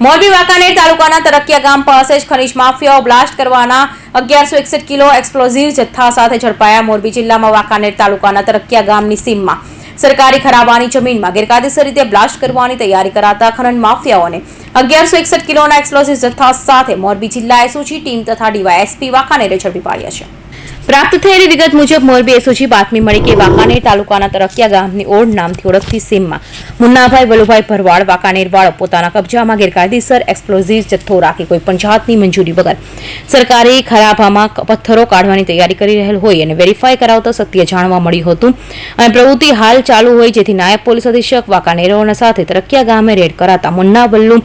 મોરબી વાંકાનેર તાલુકાના તરકિયા ગામ પાસે જ ખનીજ માફિયાઓ બ્લાસ્ટ કરવાના અગિયારસો એકસઠ કિલો એક્સપ્લોઝિવ જથ્થા સાથે ઝડપાયા મોરબી જિલ્લામાં વાંકાનેર તાલુકાના તરકિયા ગામની સીમમાં. સરકારી ખરાબાની જમીનમાં ગેરકાયદેસર રીતે બ્લાસ્ટ કરવાની તૈયારી કરાતા ખનન માફિયાઓને અગિયારસો એકસઠ કિલોના એક્સપ્લોઝિવ જથ્થા સાથે મોરબી જિલ્લા એસઓજી ટીમ તથા ડીવાયએસપી વાંકાનેરે ઝડપી પાડ્યા છે. પ્રાપ્ત થયેલી વિગત મુજબ મોરબી એસઓજી બાતમી મળી કે વાંકાનેર તાલુકાના તરકિયા ગામની ઓડ નામથી ઓળખતી સીમમાં મુન્નાભાઈ વલુભાઈ ભરવાડ વાંકાનેરવાળો પોતાના કબજામાં ગેરકાયદેસર એક્સપ્લોઝિવ જથ્થો રાખી કોઈપણ જાતની મંજૂરી વગર સરકારી ખરાબામાં પથ્થરો કાઢવાની તૈયારી કરી રહેલ હોય અને વેરીફાઈ કરાવતા સત્ય જાણવા મળ્યું હતું. અને પ્રવૃત્તિ હાલ ચાલુ હોય જેથી નાયબ પોલીસ અધિક્ષક વાંકાનેરોના સાથે તરકિયા ગામે રેડ કરાતા મુન્ના વલ્લુ,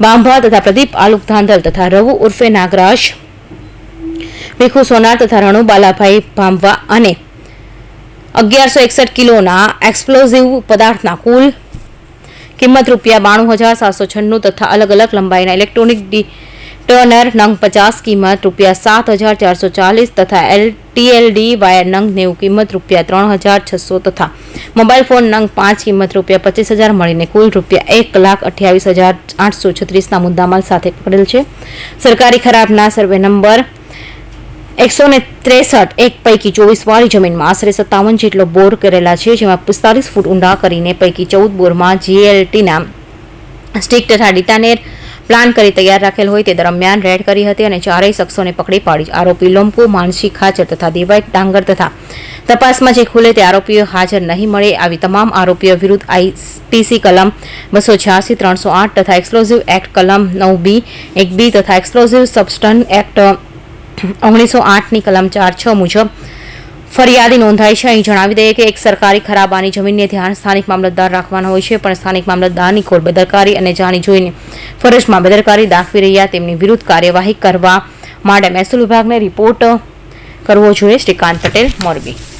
બાંભા તથા પ્રદીપ આલુક ધાંધલ તથા રઘુ ઉર્ફે નાગરાજ ભીખુ સોનાર તથા રણુ બાલાભાઈ ભાંભવા અને અગિયારસો એકસઠ કિલોના એક્સપ્લોઝિવ પદાર્થના કુલ કિંમત રૂપિયા બાણું હજાર સાતસો છન્નું તથા અલગ અલગ લંબાઈના ઇલેક્ટ્રોનિક ટર્નર નંગ પચાસ કિંમત રૂપિયા સાત હજાર ચારસો ચાલીસ તથા એલ ટીએલડી વાયર નંગ નેવું કિંમત રૂપિયા ત્રણ હજાર છસો તથા મોબાઈલ ફોન નંગ પાંચ કિંમત રૂપિયા પચીસ હજાર મળીને કુલ રૂપિયા એક લાખ અઠ્યાવીસ હજાર આઠસો છત્રીસના મુદ્દામાલ સાથે પકડેલ છે. સરકારી ખરાબના સર્વે નંબર એકસો ને ત્રેસઠ એક પૈકી ચોવીસ વાળી જમીનમાં આશરે સત્તાવન જેટલો બોર કરેલા છે, જેમાં પિસ્તાલીસ ફૂટ ઊંડા કરીને પૈકી ચૌદ બોરમાં જીએલટીના સ્ટીક તથા ડિટાનેર પ્લાન કરી તૈયાર રાખેલ હોય તે દરમિયાન રેડ કરી હતી અને ચારેય શખ્સોને પકડી પાડી. આરોપી લોમ્પુ માનસી ખાચર તથા દેવાઈ ડાંગર તથા તપાસમાં જે ખુલે તે આરોપીઓ હાજર નહીં મળે આવી તમામ આરોપીઓ વિરુદ્ધ આઈપીસી કલમ બસો છ્યાસી, ત્રણસો આઠ તથા એક્સપ્લોઝિવ એક્ટ કલમ નવ બી, એક બી તથા એક્સપ્લોઝિવ સબસ્ટન એક્ટ ઓગણીસો આઠની કલમ ચાર છ મુજબ ફરિયાદી નોંધાઈ છે. અહીં જણાવી દઈએ કે એક સરકારી ખરાબાની જમીનને ધ્યાન સ્થાનિક મામલતદાર રાખવાના હોય છે, પણ સ્થાનિક મામલતદારની ખોટ બેદરકારી અને જાણી જોઈને ફરજમાં બેદરકારી દાખવી રહ્યા. તેમની વિરુદ્ધ કાર્યવાહી કરવા માટે મહેસૂલ વિભાગને રિપોર્ટ કરવો જોઈએ. શ્રીકાંત પટેલ, મોરબી.